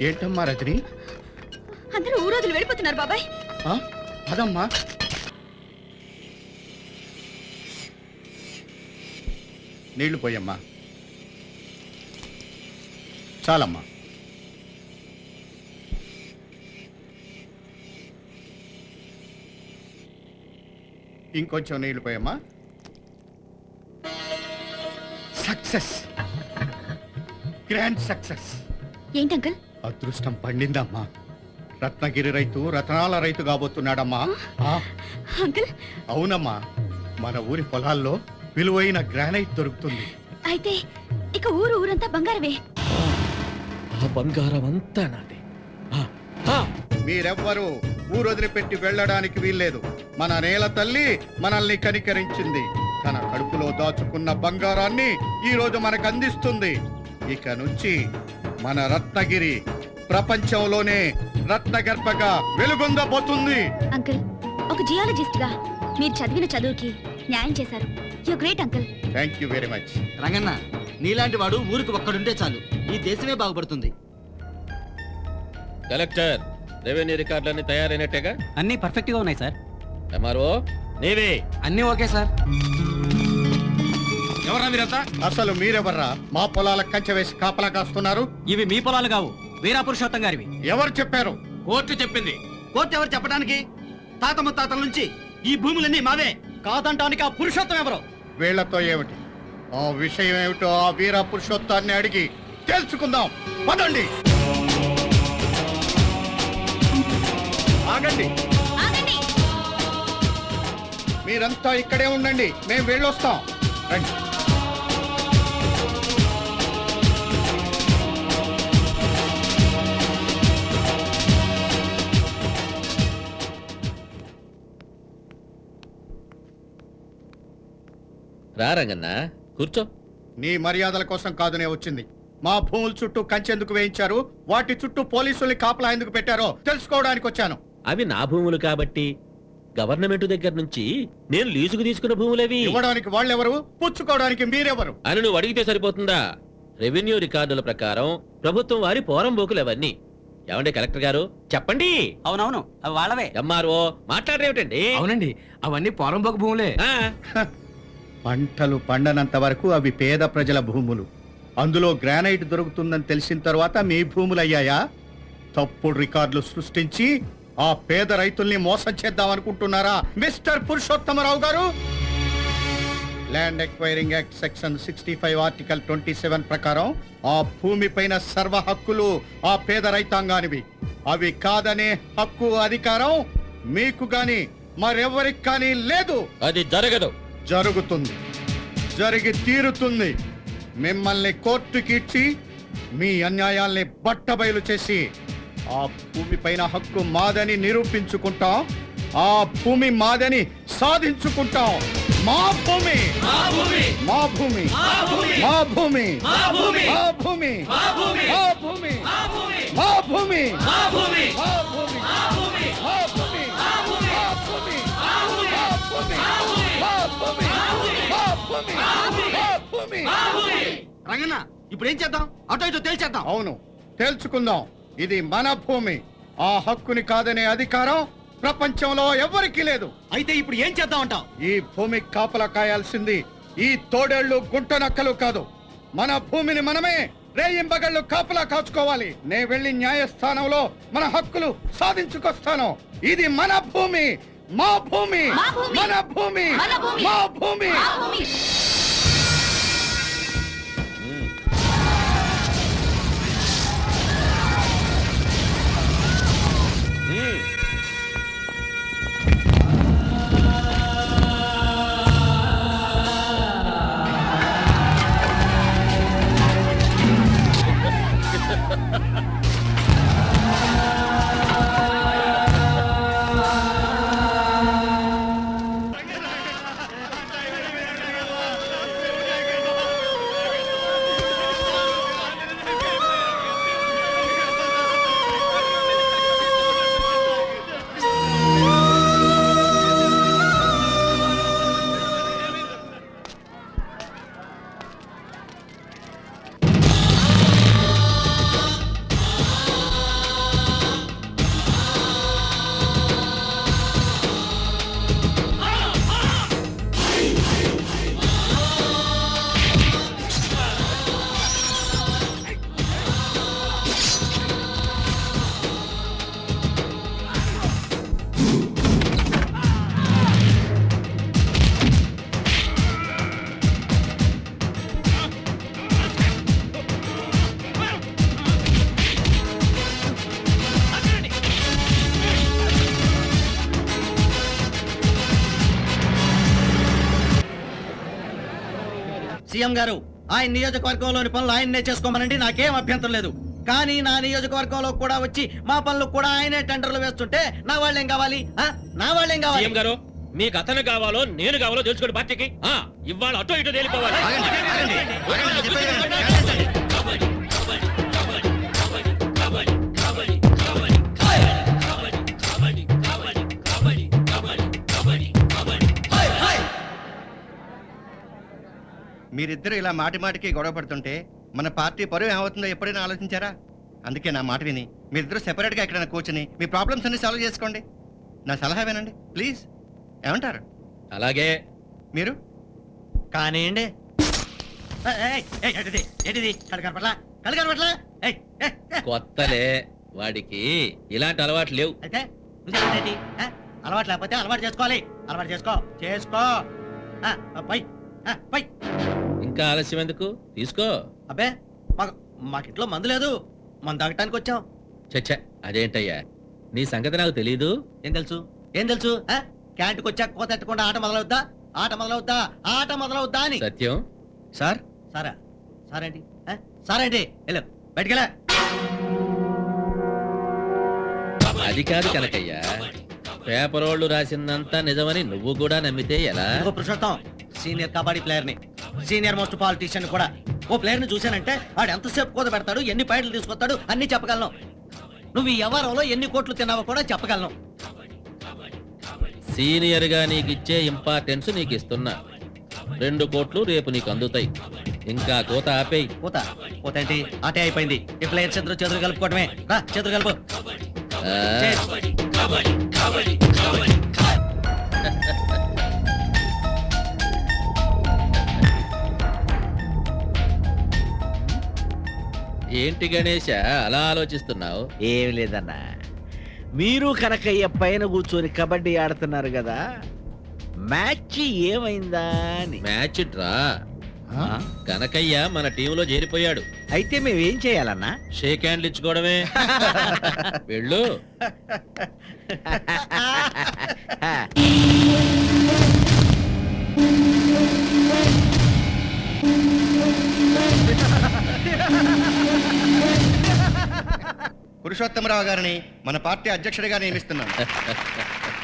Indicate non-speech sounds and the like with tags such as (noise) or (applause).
ఏంటమ్మా రజని? అందరూ ఊరోజులు వెళ్ళిపోతున్నారు బాబాయ్. ఆ? పదమ్మా. నీళ్ళు పోయమ్మా. చాలమ్మా. ఇంకొంచెం నీళ్ళు పోయమ్మా. సక్సెస్. Grand success. ఏంటి అంకుల్? అదృష్టం పండిందమ్మా. రత్నగిరి రైతు రతనాల రైతు కాబోతున్నాడమ్మా. అంకుల్. అవునమ్మా. మన ఊరి పొలాల్లో విలువైన గ్రానైట్ దొరుకుతుంది. అయితే ఇక ఊరు ఊరంతా బంగారమే. ఆ బంగారం అంతా నాది. ఆ, ఆ, మీరెవ్వరూ ఊరు వదిలిపెట్టి వెళ్ళడానికి వీల్లేదు. మన నేల తల్లి మనల్ని కనికరించింది. తన కడుపులో దాచుకున్న బంగారాన్ని ఈ రోజు మనకు అందిస్తుంది. ఇక నుంచి మన రత్నగిరి ప్రపంచంలోనే రత్నగర్భగా వెలుగొందబోతుంది అంకుల్ ఒక జియాలజిస్ట్గా మీరు చదివిన చదువుకి న్యాయం చేశారు. You great uncle. Thank you very much Ranganna నీలాంటి వాడు ఊరికి ఒక్కడుంటే చాలు. ఈ దేశమే బాగుపడుతుంది. కలెక్టర్ రెవెన్యూ రికార్డులన్నీ తయారైనట్టేగా? అన్నీ పర్ఫెక్ట్గా ఉన్నాయి సార్ ఎంఆర్ఓ నీవే. అన్నీ ఓకే సార్ ఎవరా మీరంతా? అసలు మీరెవర్రా? మా పొలాల కంచె వేసి కాపలా కాస్తున్నారు. ఇవి మీ పొలాలు కావు. వీరా పురుషోత్తం గారివి. ఎవరు చెప్పారు? కోర్టు చెప్పింది. కోర్టు ఎవరు చెప్పడానికి? తాత ముత్తాతల నుంచి ఈ భూములన్నీ మావే. కాదంటానికి ఆ పురుషోత్తం ఎవరు? వీళ్ళతో ఏమిటి? ఆ విషయం ఏమిటో ఆ వీర పురుషోత్తాన్ని అడిగి తెలుసుకుందాం. పదండి. ఆగండి. ఆగండి. మీరంతా ఇక్కడే ఉండండి. మేము వెళ్ళొస్తాం. రండి. రా రంగన్న కూర్చో. నీ మర్యాదల కోసం కాదునే వచ్చింది. మా భూముల చుట్టూ కంచెందుకు వేయించారు వాటి చుట్టూ పోలీసుల్ని కాపలా ఎందుకు పెట్టారో తెలుసుకోవడానికి వచ్చాను. అవి నా భూములు కాబట్టి గవర్నమెంట్ దగ్గర నుంచి నేను లీజుకు తీసుకున్న భూములవి. ఇవ్వడానికి వాళ్ళెవరు? పుచ్చుకోవడానికి మీరెవరు? అని నువ్వు అడిగితే సరిపోతుందా? రెవెన్యూ రికార్డుల ప్రకారం ప్రభుత్వం వారి పోరంబోకులు అవన్నీ ఏమండి కలెక్టర్ గారు? చెప్పండి. అవునవును అవి వాళ్ళవే. ఎంఆర్ఓ మాట్లాడరేమిటండి? అవునండి అవన్నీ పొరంబోకు భూములే. ఆ, పంటలు పండనంత వరకు అవి పేద ప్రజల భూములు. అందులో గ్రానైట్ దొరుకుతుందని తెలిసిన తర్వాత మీ భూములయ్యాయా? తప్పుడు రికార్డులు సృష్టించి ఆ పేద రైతుల్ని మోసం చేద్దామనుకుంటున్నారా మిస్టర్ పురుషోత్తమరావు గారు? Land acquiring act section sixty five article twenty seven ప్రకారం ఆ భూమిపైన సర్వ హక్కులు ఆ పేద రైతాంగానివి. అవి కాదనే హక్కు అధికారం మీకు గాని మరెవరికి కానీ లేదు. అది జరగదు. జరుగుతుంది జరిగి తీరుతుంది మిమ్మల్ని కోర్టుకి ఇచ్చి మీ అన్యాయాల్ని బట్టబయలు చేసి ఆ భూమి పైన హక్కు మాదని నిరూపించుకుంటాం ఆ భూమి మాదని సాధించుకుంటాం మా భూమి మా భూమి మా భూమి మా భూమి మా భూమి మా భూమి మా భూమి మా భూమి మా భూమి మా భూమి మా భూమి రంగన్న ఇప్పుడు ఏం చేద్దాం? అటో ఇటో తేల్చేద్దాం. అవును తేల్చుకుందాం. ఇది మన భూమి. ఆ హక్కుని కాదనే అధికారం ప్రపంచంలో ఎవరికీ లేదు. అయితే ఇప్పుడు ఏం చేద్దాం అంటావు ఈ భూమి కాపలా కాయాల్సింది. ఈ తోడేళ్ళు గుంట నక్కలు కాదు. మన భూమిని మనమే రేయింబగళ్ళు కాపలా కాచుకోవాలి. నే వెళ్ళి న్యాయస్థానంలో మన హక్కులు సాధించుకొస్తాను. ఇది మన భూమి. మా భూమి మన భూమి. మా భూమి సీఎం గారు ఆయన నియోజకవర్గంలోని పనులు ఆయన్నే చేసుకోమనండి నాకేం అభ్యంతరం లేదు. కానీ నా నియోజకవర్గంలో కూడా వచ్చి మా పనులు కూడా ఆయనే టెండర్లు వేస్తుంటే నా వాళ్ళేం కావాలి? ఆ? నా వాళ్ళేం కావాలి? సీఎం గారు మీకు అతను కావాలో నేను కావాలో తెలుసుకోండి పార్టీకి. ఆ, ఇవాళ అటో ఇటో తేలిపోవాలి. ఆగండి, ఆగండి, ఆగండి, మీరిద్దరు ఇలా మాటి మాటికి గొడవ పడుతుంటే మన పార్టీ పరువు ఏమవుతుందో ఎప్పుడైనా ఆలోచించారా? అందుకే నా మాట విని మీరిద్దరు సెపరేట్గా ఎక్కడైనా కూర్చుని మీ ప్రాబ్లమ్స్ అన్ని సాల్వ్ చేసుకోండి. నా సలహా వినండి ప్లీజ్ ఏమంటారు? అలాగే. మీరు? కానివ్వండి. కొత్తలే వాడికి ఇలాంటి అలవాట్లు లేవు. అయితే అలవాటు లేకపోతే అలవాటు చేసుకోవాలి. అలవాటు చేసుకో. చేసుకో. పై పై ఇంకా ఆలస్యం ఎందుకు? తీసుకో. అబ్బే మాకు మాకింట్లో మందు లేదు. మందు తాగటానికి వచ్చాం. చచ్చ అదేంటయ్యా? నీ సంగతి నాకు తెలీదు. ఏం తెలుసు? ఏం తెలుసు? ఆ? క్యాంటీన్కి వచ్చాక కోత ఎట్టకుండా ఆట మొదలవుద్దా? ఆట మొదలవుద్దా? ఆట మొదలవుద్దా అని. సత్యం? సార్? సారా? సారేంటి? ఆ? సారేంటి? వెళ్ళు. బయటికెళ్ళా. అది కాదు కనకయ్యా. పేపరోళ్ళు రాసిందంతా నిజమని నువ్వు కూడా నమ్మితే ఎలా? ఇదిగో పురుషోత్తం. సీనియర్ కబడ్డీ ప్లేయర్ని సీనియర్ మోస్ట్ పాలిటీషియన్ కూడా. ఓ ప్లేయర్ని చూశానంటే వాడు ఎంతసేపు కోత పెడతాడు ఎన్ని పాయింట్లు తీసుకొస్తాడు అన్ని చెప్పగలను. నువ్వు ఈ వ్యవహారంలో ఎన్ని కోట్లు తిన్నావో కూడా చెప్పగలను. సీనియర్గా నీకు ఇచ్చే ఇంపార్టెన్స్ నీకు ఇస్తున్నా. రెండు కోట్లు రేపు నీకు అందుతాయి. ఇంకా కోత ఆపేయి. కోత? కోత ఏంటి? ఆటే అయిపోయింది. ఈ ప్లేయర్స్ ఇద్దరు చేతులు కలుపుకోవడమే రా చేతులు కలుపు. ఆ, ఏంటి గణేష అలా ఆలోచిస్తున్నావు? ఏమి లేదన్నా. మీరు కనకయ్య పైన కూర్చొని కబడ్డీ ఆడుతున్నారు కదా మ్యాచ్ ఏమైందా అని. Match draw? కనకయ్య మన టీంలో చేరిపోయాడు. అయితే మేమేం చేయాలన్నా? షేక్ హ్యాండ్లు ఇచ్చుకోవడమే. (laughs) వెళ్ళు. (laughs) పురుషోత్తమరావు గారిని మన పార్టీ అధ్యక్షుడిగా నియమిస్తున్నాను. (laughs)